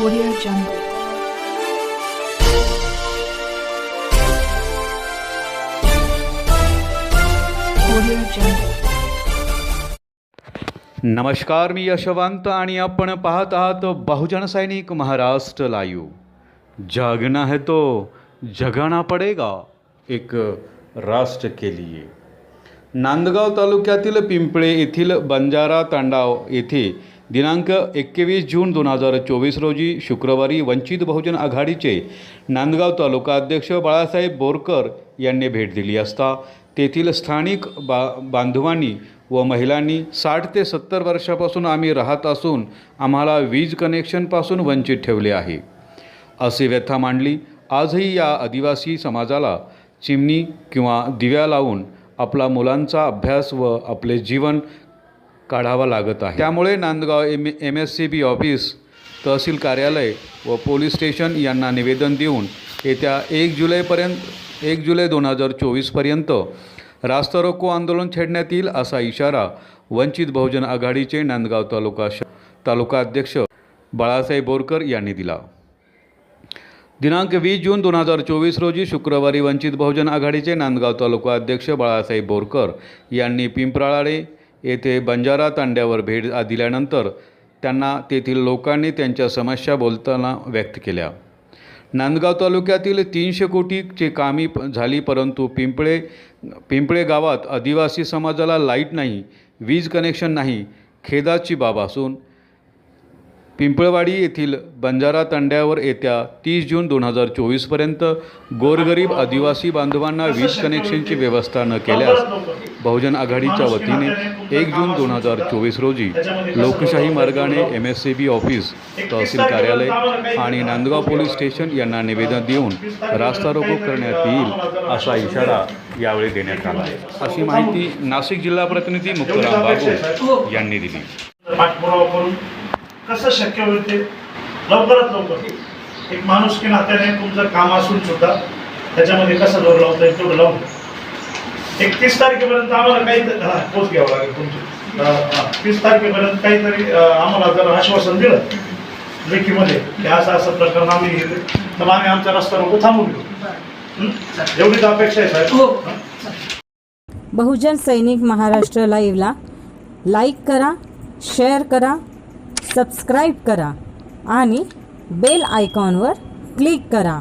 Audio Jungle. Audio Jungle. नमस्कार मी यशवंत आणि आपण पाहत आहात बहुजन सैनिक महाराष्ट्र लाईव्ह जागना है तो जगाना पडेगा एक राष्ट्र के लिए नांदगाव तालुक्यातील पिंपळे येथील बंजारा तांडाव येथे दिनांक एकवीस जून दोन हजार चोवीस रोजी शुक्रवारी वंचित बहुजन आघाडीचे नांदगाव तालुका अध्यक्ष बाळासाहेब बोरकर यांनी भेट दिली असता तेथील स्थानिक बा बांधवांनी व महिलांनी साठ ते सत्तर वर्षापासून आम्ही राहत असून आम्हाला वीज कनेक्शनपासून वंचित ठेवले आहे. असे व्यथा मांडली आजही या आदिवासी समाजाला चिमणी किंवा दिव्या लावून आपला मुलांचा अभ्यास व आपले जीवन काढावा लागत आहे. त्यामुळे Nandgaon M M S C B office tehsil कार्यालय व पोलीस स्टेशन यांना निवेदन देऊन येत्या एक जुलैपर्यंत एक जुलै दोन हजार चोवीसपर्यंत रास्ता रोको आंदोलन छेडण्यात येईल असा इशारा वंचित बहुजन आघाडीचे नांदगाव तालुका श तालुका अध्यक्ष बाळासाहेब बोरकर यांनी दिला. दिनांक वीस जून दोन हजार चोवीस रोजी शुक्रवारी वंचित बहुजन आघाडीचे नांदगाव तालुका अध्यक्ष बाळासाहेब बोरकर यांनी पिंपराळे येथे बंजारा तांड्यावर भेट दिल्यानंतर त्यांना तेथील लोकांनी त्यांच्या समस्या बोलताना व्यक्त केल्या. नांदगाव तालुक्यातील तीनशे कोटीचे कामी झाली परंतु पिंपळे पिंपळे गावात आदिवासी समाजाला लाइट नाही वीज कनेक्शन नाही खेदाची बाब असून पिंपळवाडी येथील बंजारा तांड्यावर येत्या तीस जून दोन हजार चोवीसपर्यंत गोरगरीब आदिवासी बांधवांना वीज कनेक्शनची व्यवस्था न केल्यास बहुजन आघाडीच्या वतीने एक जून दोन हजार चोवीस रोजी लोकशाही मार्गाने M S C B office tehsil कार्यालय आणि नांदगाव पोलीस स्टेशन यांना निवेदन देऊन रास्ता रोको करण्यात येईल असा इशारा यावेळी देण्यात आला आहे. अशी माहिती नाशिक जिल्हा प्रतिनिधी मुक्तराम बाबू यांनी दिली. पाठपुरावा करून कसं शक्य होईल ते लवकरात लवकर. एक माणूस की नात्याने तुमचं काम असून सुद्धा त्याच्यामध्ये कसं जोर लावता येईल तेवढं लावून. एकतीस तारखेपर्यंत आम्हाला काही हा, पोच घ्यावं लागेल तुमची. तीस तारखेपर्यंत काहीतरी आम्हाला जर आश्वासन दिलं लेखीमध्ये की असं असं प्रकरण आम्ही घेतले. तर आम्ही आमचा रस्ता रोको थांबून घेऊ. हं? एवढीच अपेक्षा आहे साहेब. हं? बहुजन सैनिक महाराष्ट्र लाईव्हला लाईक करा शेअर करा सबस्क्राईब करा आणि बेल आयकॉनवर क्लिक करा.